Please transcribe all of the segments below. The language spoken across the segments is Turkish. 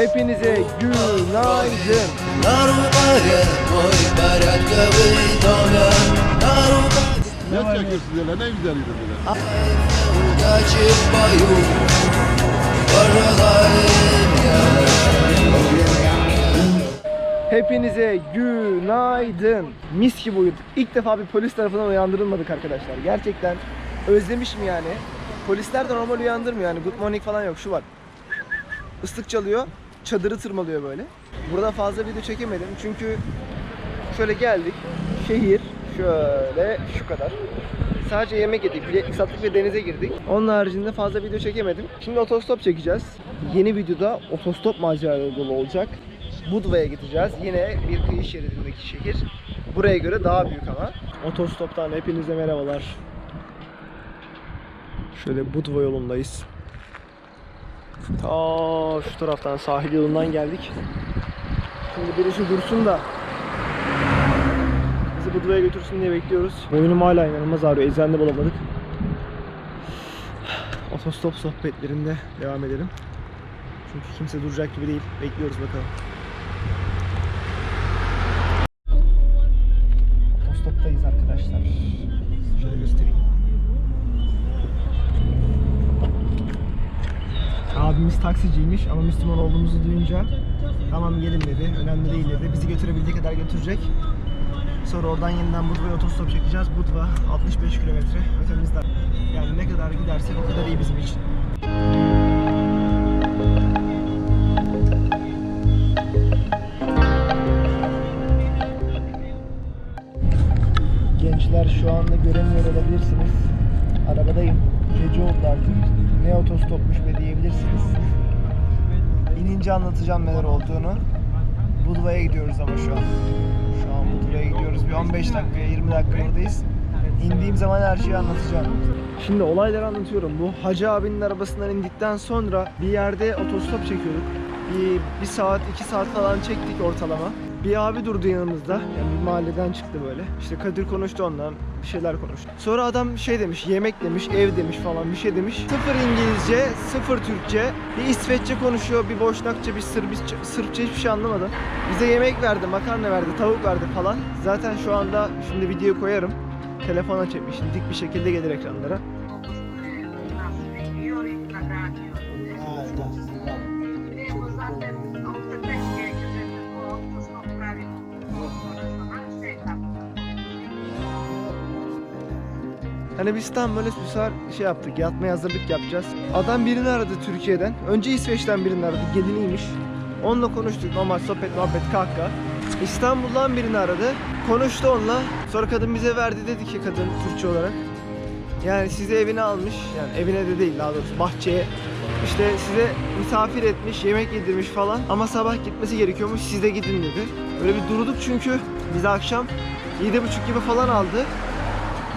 Hepinize günaydın. Ne çekiyorsunuz öyle? Ne güzel yürü böyle. udacie w boju Pożegnajmy Hepinize günaydın. Mis gibi uyuduk. İlk defa bir polis tarafından uyandırılmadık arkadaşlar. Gerçekten özlemişim yani. Polisler de normal uyandırmıyor yani. Good morning falan yok. Şu var. Islık çalıyor. Çadırı tırmalıyor böyle. Burada fazla video çekemedim çünkü şöyle geldik. Şehir şöyle şu kadar. Sadece yemek yedik, biletlik sattık ve denize girdik. Onun haricinde fazla video çekemedim. Şimdi otostop çekeceğiz. Yeni videoda otostop maceraları dolu olacak. Budva'ya gideceğiz. Yine bir kıyı şeridindeki şehir. Buraya göre daha büyük ama. Otostoptan hepinize merhabalar. Şöyle Budva yolundayız. Ta şu taraftan sahil yolundan geldik. Şimdi birisi dursun da bizi Budva'ya götürsün diye bekliyoruz. Boynum hala inanılmaz ağrıyor. Eczanede bulamadık. Otostop sohbetlerinde devam edelim. Çünkü kimse duracak gibi değil. Bekliyoruz bakalım. Otostoptayız arkadaşlar. Şöyle göstereyim. Taksiciymiş ama Müslüman olduğumuzu duyunca tamam gelin dedi, önemli değil dedi. Bizi götürebildiği kadar götürecek. Sonra oradan yeniden Budva'ya otostop çekeceğiz. Budva 65 kilometre ötemizden. Yani ne kadar gidersek o kadar iyi bizim için. Gençler şu anda göremiyor olabilirsiniz. Arabadayım. Gece oldu artık. Ne otostopmuş be diyebilirsiniz. İnince anlatacağım neler olduğunu. Budva'ya gidiyoruz ama şu an. Şu an Budva'ya gidiyoruz. Bir 15 dakikaya 20 dakika buradayız. İndiğim zaman her şeyi anlatacağım. Şimdi olayları anlatıyorum. Bu Hacı abinin arabasından indikten sonra bir yerde otostop çekiyorduk. Bir, bir saat, iki saat falan çektik ortalama. Bir abi durdu yanımızda. Yani bir mahalleden çıktı böyle. İşte Kadir konuştu ondan. Bir şeyler konuştu. Sonra adam şey demiş, yemek demiş, ev demiş falan bir şey demiş. Sıfır İngilizce, sıfır Türkçe. Bir İsveççe konuşuyor, bir Boşnakça, bir Sırbisçe, Sırpça hiçbir şey anlamadım. Bize yemek verdi, makarna verdi, tavuk verdi falan. Zaten şu anda şimdi video koyarım. Telefona çekmiş, dik bir şekilde gelir ekranlara. Hani biz tam böyle bir sefer şey yaptık, yatmaya hazırlık yapacağız. Adam birini aradı Türkiye'den. Önce İsveç'ten birini aradı, geliniymiş. Onunla konuştuk, normal sohbet, muhabbet, kahkaha. İstanbul'dan birini aradı. Konuştu onunla. Sonra kadın bize verdi dedi ki kadın Türkçe olarak. Yani sizi evine almış. Yani evine de değil daha doğrusu bahçeye. İşte size misafir etmiş, yemek yedirmiş falan. Ama sabah gitmesi gerekiyormuş. Siz de gidin dedi. Öyle bir durduk çünkü bizi akşam 7.30 gibi falan aldı.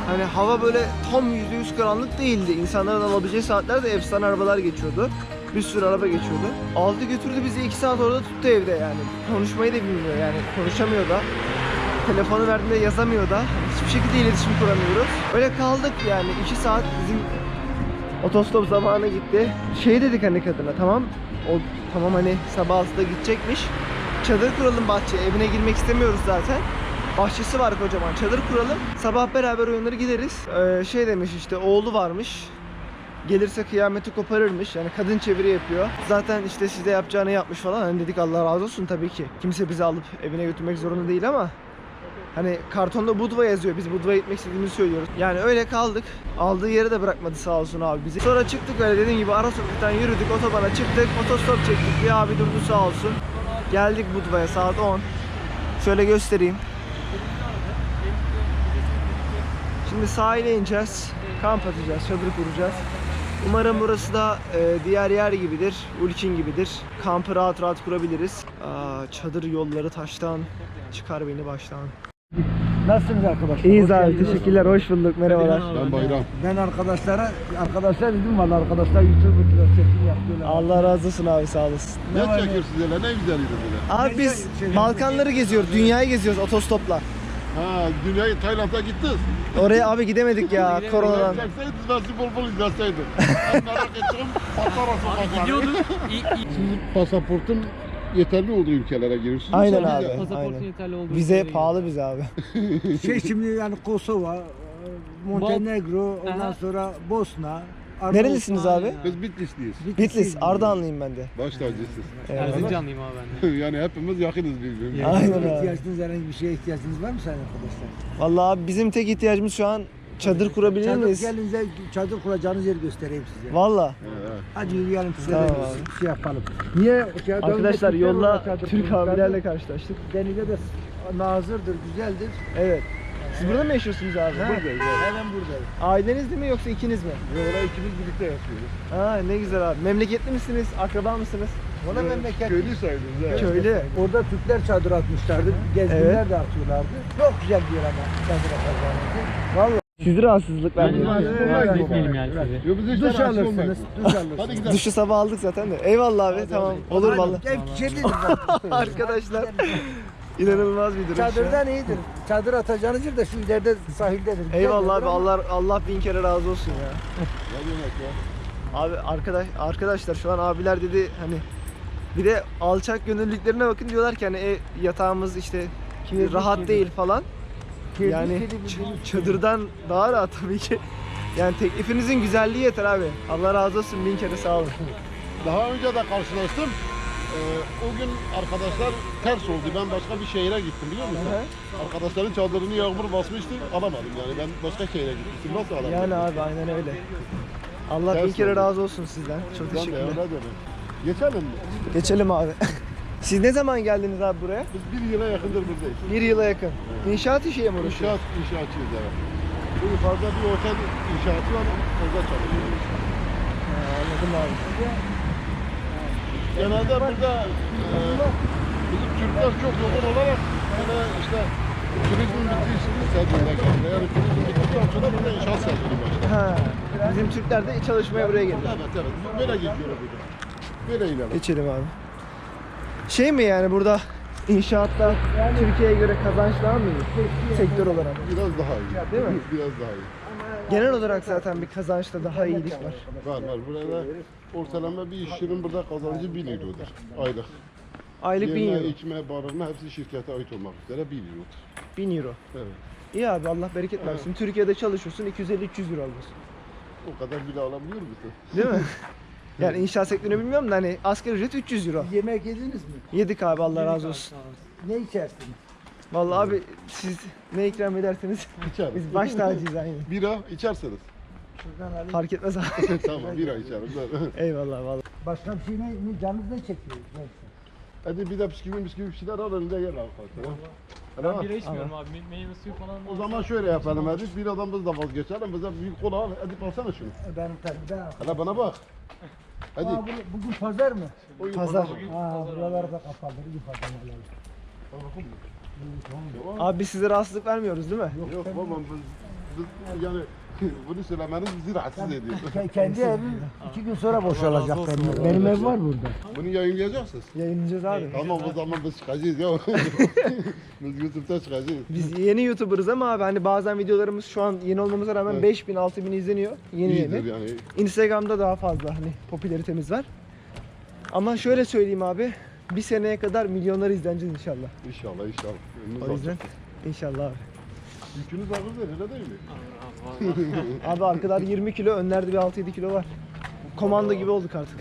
Hani hava böyle tam %100 karanlık değildi. İnsanların alabileceği saatlerde efsane arabalar geçiyordu. Bir sürü araba geçiyordu. Aldı götürdü bizi 2 saat orada tuttu evde yani. Konuşmayı da bilmiyor yani konuşamıyor da. Telefonu verdiğinde yazamıyor da. Hiçbir şekilde iletişim kuramıyoruz. Öyle kaldık yani 2 saat bizim otostop zamanı gitti. Şey dedik hani kadına tamam o tamam hani sabah 6'da gidecekmiş. Çadır kuralım bahçeye. Evine girmek istemiyoruz zaten. Bahçesi var kocaman. Çadır kuralım. Sabah beraber uyanır gideriz. Ee, şey demiş işte oğlu varmış. Gelirse kıyameti koparırmış. Yani kadın çeviri yapıyor. Zaten işte size yapacağını yapmış falan. Hani dedik Allah razı olsun tabii ki. Kimse bizi alıp evine götürmek zorunda değil ama Hani kartonda Budva yazıyor. Biz Budva'ya gitmek istediğimizi söylüyoruz. Yani öyle kaldık. Aldığı yere de bırakmadı sağ olsun abi bizi. Sonra çıktık öyle dediğim gibi ara sokaktan yürüdük. Otobana çıktık. Otostop çektik. Bir abi durdu sağ olsun. Geldik Budva'ya saat 10. Şöyle göstereyim. Şimdi sahile ineceğiz. Kamp atacağız. Çadır kuracağız. Umarım burası da e, diğer yer gibidir. Ulkin gibidir. Kampı rahat rahat kurabiliriz. Aa, çadır yolları taştan. Çıkar beni baştan. Nasılsınız arkadaşlar? İyiyiz Hoş abi. geldiniz. Teşekkürler. Hoş bulduk. Merhabalar. Ben bayram. Ben arkadaşlara, arkadaşlar dedim valla arkadaşlar YouTube'da çekim yapıyorlar. Allah razı olsun abi sağ olasın. Ne Ne var ne- çekiyorsunuz öyle? Ne güzel böyle. Abi biz Balkanları geziyoruz. Dünyayı geziyoruz otostopla. Ha dünyayı Tayland'a gittiniz. Oraya abi gidemedik ya koronadan. Çekseydiniz ben bol bol izleseydim. Ben merak ettim. Sokakları. Gidiyorduk. Sizin pasaportun yeterli olduğu ülkelere giriyorsunuz. Aynen abi. Pasaportun aynen. yeterli olduğu Vize ülkelere pahalı bize abi. Şey şimdi yani Kosova, e, Montenegro, ondan Aha. sonra Bosna. Nerelisiniz abi? Biz Bitlisliyiz. Bitlis, Ardahanlıyım ben de. Baş tacısız. Evet. Erzincanlıyım abi ben de. yani hepimiz yakınız birbirimize. Aynen abi. İhtiyacınız herhangi bir şeye ihtiyacınız var mı sayın arkadaşlar? Vallahi abi bizim tek ihtiyacımız şu an çadır kurabilir Çadır miyiz? gelince çadır kuracağınız yeri göstereyim size. Valla. Evet. Hadi yürüyelim size Tamam de bir şey yapalım. Niye? Şey, Arkadaşlar Türkler yolda çadır Türk abilerle karşılaştık. Denize de nazırdır, güzeldir. Evet. Siz burada mı yaşıyorsunuz abi? Buradayız. Hemen buradayız. Ailenizle mi yoksa ikiniz mi? Orada ikimiz birlikte yaşıyoruz. Ha ne güzel abi. Memleketli misiniz? Akraba mısınız? Ona memleket. Köylü sayılırız. Evet. Köylü. Orada Türkler çadır atmışlardı. Gezginler de atıyorlardı. Çok güzel bir yer ama çadır atacağınız. Valla. Sizi rahatsızlık Ben verdim. de Evet, rahatsız evet. etmeyelim yani sizi. Yo biz hiç Duş alırsınız. alırsınız. Hadi gidelim. Duşu sabah aldık zaten de. Eyvallah abi tamam. Olur valla. Ev kirlidir. Arkadaşlar inanılmaz bir durum. Çadırdan iyidir. Çadır atacağınız yer de şu ileride sahildedir. Eyvallah abi Allah Allah bin kere razı olsun ya. Ne demek ya? Abi arkadaş arkadaşlar şu an abiler dedi hani bir de alçak gönüllülüklerine bakın diyorlar ki hani e, yatağımız işte Kirli, rahat kirli. değil falan. kirli, yani kirli çadırdan daha rahat tabii ki. Yani teklifinizin güzelliği yeter abi. Allah razı olsun bin kere sağ olun. Daha önce de karşılaştım. Ee, o gün arkadaşlar ters oldu. Ben başka bir şehire gittim biliyor musun? Arkadaşların çadırını yağmur basmıştı. Alamadım yani. Ben başka şehire gittim. Nasıl alamadım? Yani abi aynen öyle. Allah Ters bin kere oldu. razı olsun sizden. Çok Ben de teşekkürler. öyle dedim. Geçelim mi? Geçelim abi. Siz ne zaman geldiniz abi buraya? Biz bir yıla yakındır buradayız. Bir yıla yakın. İnşaat işiyle mi uğraşıyorsunuz? İnşaat, inşaatçıyız evet. Bu yukarıda bir otel inşaatı var. Orada çalışıyoruz. Ha, anladım abi. Genelde burada e, bizim Türkler çok yoğun olarak böyle işte turizm bittiği sezonuna geldi. Yani turizm bittikten sonra burada inşaat sezonu başladı. Ha. Bizim Türkler de çalışmaya buraya geliyor. Evet evet. Böyle gidiyor burada. Böyle ilerler. Geçelim abi. Şey mi yani burada inşaatta Türkiye'ye göre kazanç daha mı? Sektör olarak. Biraz daha iyi. Değil mi? Biraz daha iyi. Genel olarak zaten bir kazançta daha iyilik var. Var var. Burada ortalama bir işçinin burada kazancı 1 eurodur. Aylık. Aylık 1000 Yeme, euro. içme, barınma hepsi şirkete ait olmak üzere 1 eurodur. 1000 euro. Evet. İyi abi Allah bereket versin. Türkiye'de çalışıyorsun 250-300 euro alıyorsun. O kadar bile alabiliyor musun? Değil mi? Yani inşaat sektörünü bilmiyorum da hani asgari ücret 300 euro. Yemek yediniz mi? Yedik abi Allah razı olsun. Ne içersiniz? Vallahi abi siz ne ikram ederseniz İçerim. biz baş tacıyız aynı. Bira içerseniz. Şuradan alayım. Fark etmez abi. tamam bira içerim. Eyvallah vallahi. Başka bir şey ne, ne canınız ne çekiyor? Neyse. Hadi bir de bisküvi bisküvi bir şeyler al önünde gel. Ben Tamam. bira içmiyorum abi. Me- Meyve suyu falan. O zaman şöyle yapalım hadi bir adam biz de vazgeçelim bize büyük kola al hadi alsana şunu. Benim tabii ben. Hele bana bak. Hadi. Aa, bu- bugün pazar mı? Pazar. Aa, buralar da kapalı. İyi pazar Abi size rahatsızlık vermiyoruz değil mi? Yok babam biz, biz yani bunu söylemeniz bizi rahatsız ediyor. Ke- Kendi evim iki gün sonra boşalacak benim. Benim ev var burada. Bunu yayınlayacaksınız. Yayınlayacağız abi. Tamam o zaman biz çıkacağız ya. biz YouTube'da çıkacağız. Biz yeni YouTuber'ız ama abi hani bazen videolarımız şu an yeni olmamıza rağmen Evet. 5000 6000 izleniyor. Yeni İyidir yeni. yani. Instagram'da daha fazla hani popülaritemiz var. Ama şöyle söyleyeyim abi. Bir seneye kadar milyonlar izleneceğiz inşallah. İnşallah inşallah. Önünüz O yüzden açık. inşallah abi. Yükünüz ağırdır öyle değil mi? Abi arkalar 20 kilo, önlerde bir 6-7 kilo var. Komando gibi olduk artık.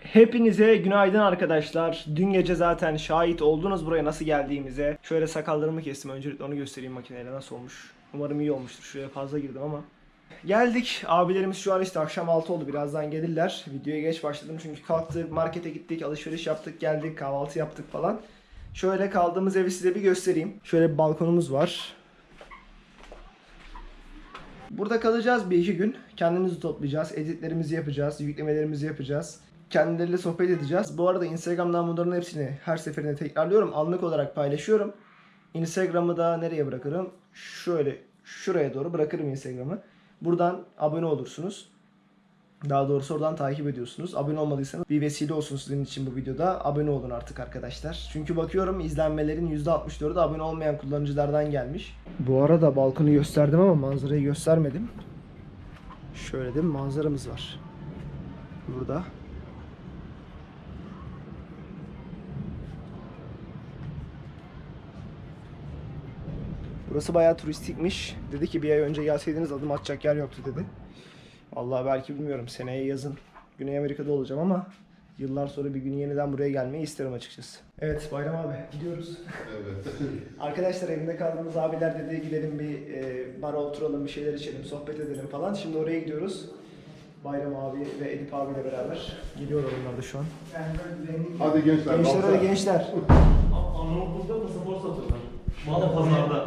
Hepinize günaydın arkadaşlar. Dün gece zaten şahit oldunuz buraya nasıl geldiğimize. Şöyle sakallarımı kestim. Öncelikle onu göstereyim makineyle nasıl olmuş. Umarım iyi olmuştur. Şuraya fazla girdim ama. Geldik. Abilerimiz şu an işte akşam 6 oldu. Birazdan gelirler. Videoya geç başladım çünkü kalktık, markete gittik, alışveriş yaptık, geldik, kahvaltı yaptık falan. Şöyle kaldığımız evi size bir göstereyim. Şöyle bir balkonumuz var. Burada kalacağız bir iki gün. Kendimizi toplayacağız. Editlerimizi yapacağız. Yüklemelerimizi yapacağız. Kendileriyle sohbet edeceğiz. Bu arada Instagram'dan bunların hepsini her seferinde tekrarlıyorum. Anlık olarak paylaşıyorum. Instagram'ı da nereye bırakırım? Şöyle şuraya doğru bırakırım Instagram'ı. Buradan abone olursunuz. Daha doğrusu oradan takip ediyorsunuz. Abone olmadıysanız bir vesile olsun sizin için bu videoda. Abone olun artık arkadaşlar. Çünkü bakıyorum izlenmelerin %64'ü abone olmayan kullanıcılardan gelmiş. Bu arada balkonu gösterdim ama manzarayı göstermedim. Şöyle de manzaramız var. Burada. Burası bayağı turistikmiş. Dedi ki bir ay önce gelseydiniz adım atacak yer yoktu dedi. Vallahi belki bilmiyorum seneye yazın Güney Amerika'da olacağım ama yıllar sonra bir gün yeniden buraya gelmeyi isterim açıkçası. Evet Bayram abi gidiyoruz. Evet. Arkadaşlar evinde kaldığımız abiler dedi gidelim bir e, bara oturalım bir şeyler içelim sohbet edelim falan. Şimdi oraya gidiyoruz. Bayram abi ve Edip abiyle beraber geliyorlar onlar da şu an. Hadi gençler. Gençler hadi gençler. Anaokulda pasaport satıyorlar. Valla pazarda.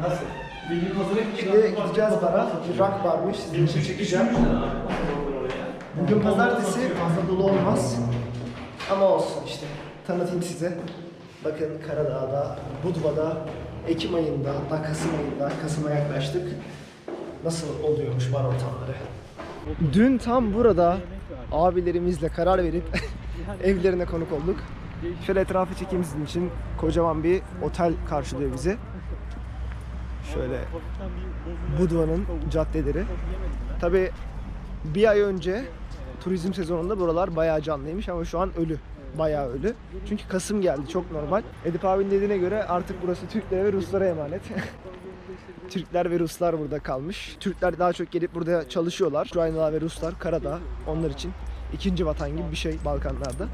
Nasıl? Bilgi pazarı Şimdi gideceğiz bara. Bir rock barmış sizin için çekeceğim. Bugün pazartesi fazla dolu olmaz. Ama olsun işte. Tanıtayım size. Bakın Karadağ'da, Budva'da, Ekim ayında, hatta Kasım ayında, Kasım'a yaklaştık. Nasıl oluyormuş bar ortamları. Dün tam burada abilerimizle karar verip evlerine konuk olduk. Şöyle etrafı çekeyim sizin için. Kocaman bir otel karşılıyor bizi. Şöyle Budva'nın caddeleri. Tabi bir ay önce turizm sezonunda buralar bayağı canlıymış ama şu an ölü. Bayağı ölü. Çünkü Kasım geldi çok normal. Edip abinin dediğine göre artık burası Türklere ve Ruslara emanet. Türkler ve Ruslar burada kalmış. Türkler daha çok gelip burada çalışıyorlar. Ukraynalılar ve Ruslar Karadağ onlar için ikinci vatan gibi bir şey Balkanlarda.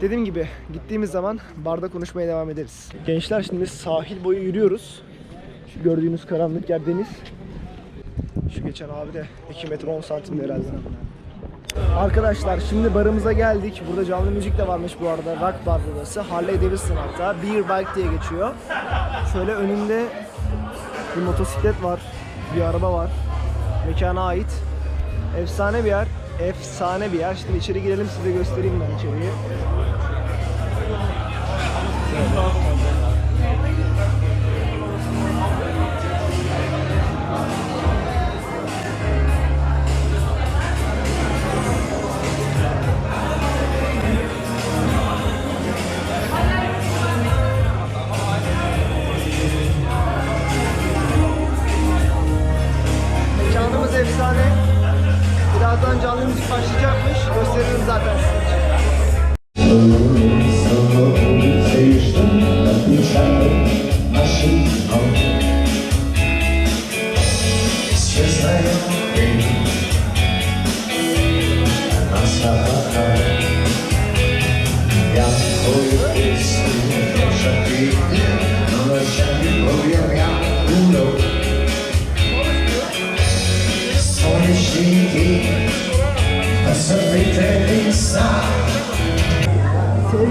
Dediğim gibi gittiğimiz zaman barda konuşmaya devam ederiz. Gençler şimdi sahil boyu yürüyoruz. Şu gördüğünüz karanlık yer deniz. Şu geçen abi de 2 metre 10 santim herhalde. Arkadaşlar şimdi barımıza geldik. Burada canlı müzik de varmış bu arada. Rock bar burası. Harley Davidson hatta. Beer Bike diye geçiyor. Şöyle önünde bir motosiklet var. Bir araba var. Mekana ait. Efsane bir yer. Efsane bir yer. Şimdi içeri girelim size göstereyim ben içeriği. Mekanımız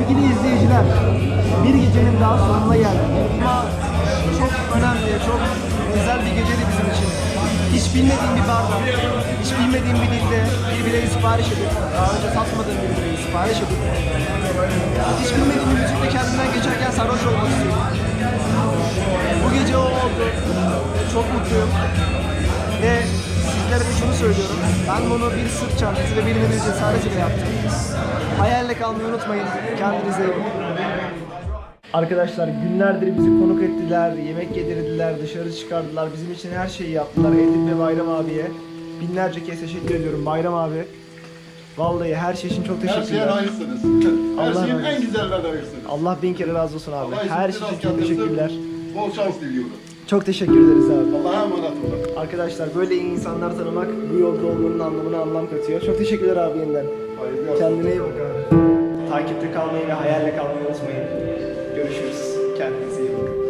Sevgili izleyiciler, bir gecenin daha sonuna geldik. Ama çok önemli, çok özel bir geceydi bizim için. Hiç bilmediğim bir barda, hiç bilmediğim bir dilde bir bireyi sipariş edip, daha önce satmadığım bir bireyi sipariş edip, hiç bilmediğim bir müzikle kendimden geçerken sarhoş olmak istiyorum. Bu gece o oldu. Çok mutluyum. Ve sizlere de şunu söylüyorum. Ben bunu bir sırt çantası ve bir menü cesaretiyle yaptım. Hayalle kalmayı unutmayın. Kendinize iyi bakın. Arkadaşlar günlerdir bizi konuk ettiler, yemek yedirdiler, dışarı çıkardılar. Bizim için her şeyi yaptılar. Edip ve Bayram abiye binlerce kez teşekkür ediyorum Bayram abi. Vallahi her şey için çok Her şeye teşekkürler. layıksınız. Her Allah şeyin en olsun. güzellerine layıksınız. Allah bin kere razı olsun abi. Allah Her şey için çok teşekkürler. Bol şans diliyorum. Çok teşekkür ederiz abi. Allah'a emanet olun. Arkadaşlar böyle iyi insanlar tanımak bu yolda olmanın anlamına anlam katıyor. Çok teşekkürler abi yeniden. Hayırlı. Kendine iyi bak abi. Takipte kalmayı ve hayalle kalmayı unutmayın. Görüşürüz. Kendinize iyi bakın.